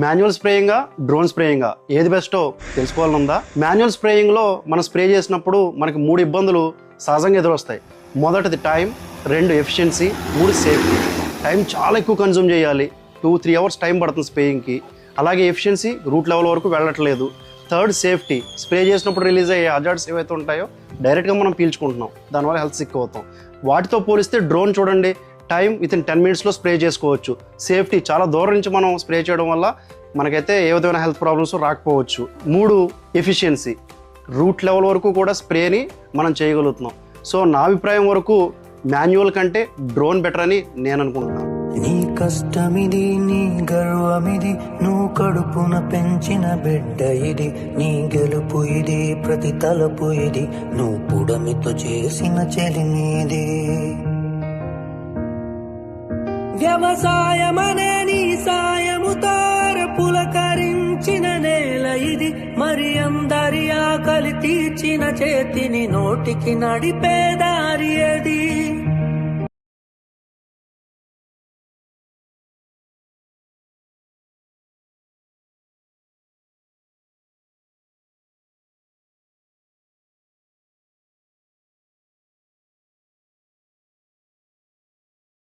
Manual spraying drone spraying ఏది బెస్టో తెలుసుకోవాలనుందా? మాన్యువల్ స్ప్రేయింగ్లో మనం స్ప్రే చేసినప్పుడు మనకి మూడు ఇబ్బందులు సహజంగా ఎదురొస్తాయి. మొదటిది టైం రెండు ఎఫిషియన్సీ మూడు సేఫ్టీ. టైం చాలా ఎక్కువ కన్జ్యూమ్ చేయాలి. టూ త్రీ అవర్స్ టైం పడుతుంది స్ప్రేయింగ్కి. అలాగే ఎఫిషియన్సీ రూట్ లెవెల్ వరకు వెళ్ళట్లేదు. Third safety. స్ప్రే చేసినప్పుడు రిలీజ్ అయ్యే హజార్డ్స్ ఏవైతే ఉంటాయో డైరెక్ట్గా మనం పీల్చుకుంటున్నాం. దానివల్ల హెల్త్ సిక్ అవుతాం. వాటితో పోలిస్తే డ్రోన్ చూడండి. టైం విత్ ఇన్ టెన్ మినిట్స్లో స్ప్రే చేసుకోవచ్చు. సేఫ్టీ చాలా దూరం నుంచి మనం స్ప్రే చేయడం వల్ల మనకైతే ఏ విధమైన హెల్త్ ప్రాబ్లమ్స్ రాకపోవచ్చు. మూడు ఎఫిషియన్సీ. రూట్ లెవెల్ వరకు కూడా స్ప్రేని మనం చేయగలుగుతున్నాం. సో నా అభిప్రాయం వరకు మాన్యువల్ కంటే డ్రోన్ బెటర్ అని నేను అనుకుంటున్నాను. నీ కష్టమిది నీ గర్వమిది నువ్వు కడుపున పెంచిన బిడ్డ ఇది. నీ గెలుపు ఇది ప్రతి తలపు ఇది. నువ్వు పుడమితో చేసిన చెలినేది. వ్యవసాయమనే నీ సాయము పులకరించిన నేల ఇది. మరి అందరి ఆకలి తీర్చిన చేతిని నోటికి నడిపే దారి అది